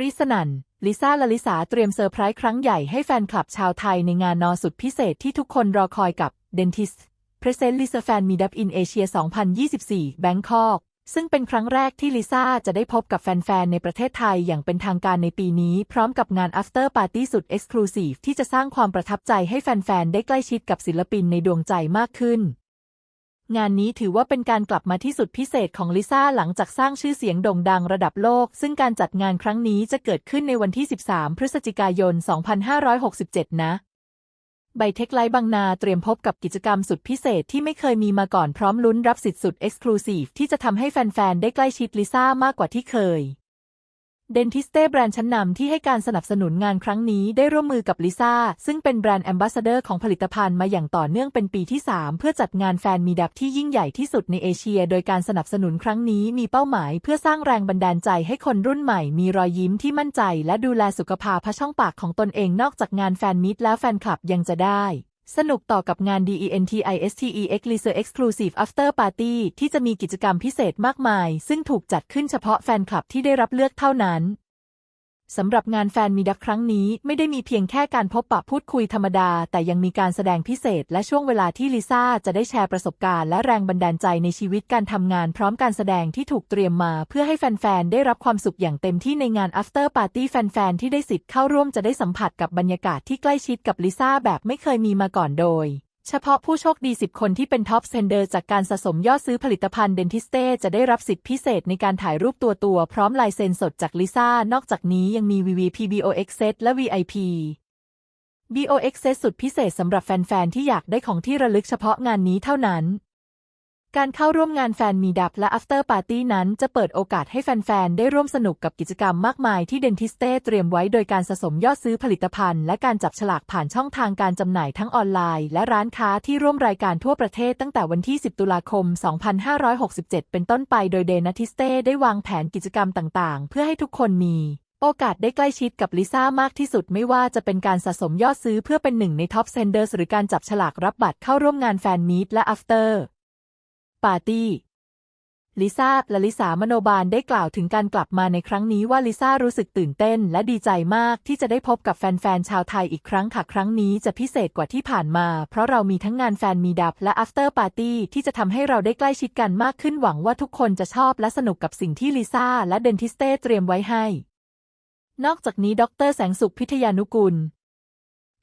รีสนันลิซ่าและลิสาเตรียมเซอร์ไพรส์ครั้งใหญ่ให้แฟนคลับชาวไทยในงานนอสุดพิเศษที่ทุกคนรอคอยกับ Dentist Present Lisa Fan Meetup in Asia 2024 Bangkok ซึ่งเป็นครั้งแรกที่ลิซ่าจะได้พบกับแฟน ๆ ในประเทศไทยอย่างเป็นทางการในปีนี้ พร้อมกับงาน After Party สุด Exclusive ที่จะสร้างความประทับใจให้แฟน ๆ ได้ใกล้ชิดกับศิลปินในดวงใจมากขึ้น งานนี้ถือว่าเป็นการกลับมาที่สุดพิเศษของลิซ่าหลังจากสร้างชื่อเสียงโด่งดังระดับโลก ซึ่งการจัดงานครั้งนี้จะเกิดขึ้นในวันที่ 13 พฤศจิกายน 2567 นะไบเทคไลท์บางนาเตรียมพบกับกิจกรรมสุดพิเศษที่ไม่เคยมีมาก่อนพร้อมลุ้นรับสิทธิ์สุดเอ็กซ์คลูซีฟที่จะทำให้แฟน ๆ ได้ใกล้ชิดลิซ่ามากกว่าที่เคย เดนทิสเต้แบรนด์ชั้นนำที่ให้การสนับสนุนงานครั้งนี้ได้ร่วมมือกับลิซ่าซึ่งเป็นแบรนด์แอมบาสเดอร์ของผลิตภัณฑ์มาอย่างต่อเนื่องเป็นปีที่ 3 เพื่อจัดงานแฟนมีดับที่ยิ่งใหญ่ที่สุดในเอเชีย โดยการสนับสนุนครั้งนี้มีเป้าหมายเพื่อสร้างแรงบันดาลใจให้คนรุ่นใหม่มีรอยยิ้มที่มั่นใจ และดูแลสุขภาพช่องปากของตนเองนอกจากงานแฟนมิตแล้วแฟนคลับยังจะได้ สนุกต่อกับงาน DENTISTEX Leisure Exclusive After Party ที่จะมีกิจกรรมพิเศษมากมาย ซึ่งถูกจัดขึ้นเฉพาะแฟนคลับที่ได้รับเลือกเท่านั้น สำหรับงานแฟนมีดักครั้งนี้ไม่ได้มีเพียงแค่การพบปะพูดคุยธรรมดา แต่ยังมีการแสดงพิเศษ และช่วงเวลาที่ลิซ่าจะได้แชร์ประสบการณ์และแรงบันดาลใจในชีวิตการทำงานพร้อมการแสดงที่ถูกเตรียมมา เพื่อให้แฟน ๆ ได้รับความสุขอย่างเต็มที่ในงาน after party แฟน ๆ ที่ได้สิทธิ์เข้าร่วมจะได้สัมผัสกับบรรยากาศที่ใกล้ชิดกับลิซ่าแบบไม่เคยมีมาก่อนโดย เฉพาะผู้โชคดี 10 คนที่เป็นท็อปเซนเดอร์จากการสะสมยอดซื้อผลิตภัณฑ์เดนทิสเต้จะได้รับสิทธิพิเศษในการถ่ายรูปตัวตัวพร้อมลายเซ็นสดจากลิซ่า นอกจากนี้ยังมี VVP BOX Set และ VIP BOX Set สุดพิเศษสำหรับแฟน ๆ ที่อยากได้ของที่ระลึกเฉพาะงานนี้เท่านั้น การเข้าร่วมงานแฟนมีดับและ after party นั้นจะเปิดโอกาสให้แฟน ๆ ได้ร่วมสนุกกับกิจกรรมมากมายที่เดนทิสเต้เตรียมไว้โดยการสะสมยอดซื้อผลิตภัณฑ์และการจับฉลากผ่านช่องทางการจำหน่ายทั้งออนไลน์ และร้านค้าที่ร่วมรายการทั่วประเทศตั้งแต่วันที่ 10 ตุลาคม 2567 เป็นต้นไปโดยเดนทิสเต้ได้วางแผนกิจกรรมต่าง ๆ เพื่อให้ทุกคนมีโอกาสได้ใกล้ชิดกับลิซ่ามากที่สุดไม่ว่าจะเป็นการสะสมยอดซื้อเพื่อเป็นหนึ่งในท็อปเซนเดอร์หรือการจับฉลากรับบัตรเข้าร่วมงานแฟนมีตและ after ปาร์ตี้ลิซ่าและลิสามโนบาลได้กล่าวถึงการกลับมาในครั้งนี้ว่าลิซ่ารู้สึกตื่นเต้น และดีใจมากที่จะได้พบกับแฟนๆ ชาวไทยอีกครั้งค่ะครั้งนี้จะพิเศษกว่าที่ผ่านมา เพราะเรามีทั้งงานแฟนมีดับและ after party ที่จะทำให้เราได้ใกล้ชิดกันมากขึ้นหวังว่าทุกคนจะชอบและสนุกกับสิ่งที่ลิซ่าและเดนทิสเต้เตรียมไว้ให้ นอกจากนี้ ดร แสงสุขพิทยานุกุล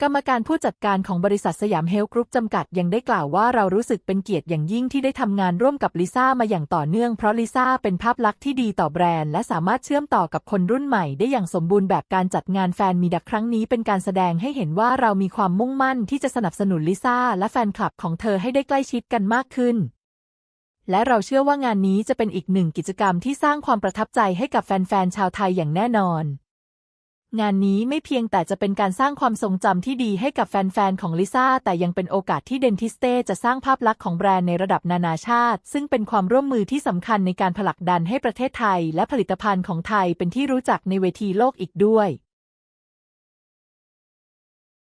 กรรมการผู้จัดการของบริษัทสยามเฮลท์กรุ๊ปจำกัดยังได้กล่าวว่าเรารู้สึกเป็นเกียรติอย่างยิ่งที่ได้ทำงานร่วมกับลิซ่ามาอย่างต่อเนื่องเพราะลิซ่าเป็นภาพลักษณ์ที่ดีต่อแบรนด์และสามารถเชื่อมต่อกับคนรุ่นใหม่ได้อย่างสมบูรณ์แบบการจัดงานแฟนมีดักครั้งนี้เป็นการแสดงให้เห็นว่าเรามีความมุ่งมั่นที่จะสนับสนุนลิซ่าและแฟนคลับของเธอให้ได้ใกล้ชิดกันมากขึ้นและเราเชื่อว่างานนี้จะเป็นอีกหนึ่งกิจกรรมที่สร้างความประทับใจให้กับแฟนๆชาวไทยอย่างแน่นอน งานนี้ไม่เพียงแต่จะเป็นการสร้างความทรงจำที่ดีให้กับแฟน ๆ ของลิซ่า แต่ยังเป็นโอกาสที่เดนทิสเต้จะสร้างภาพลักษณ์ของแบรนด์ในระดับนานาชาติ ซึ่งเป็นความร่วมมือที่สำคัญในการผลักดันให้ประเทศไทย และผลิตภัณฑ์ของไทยเป็นที่รู้จักในเวทีโลกอีกด้วย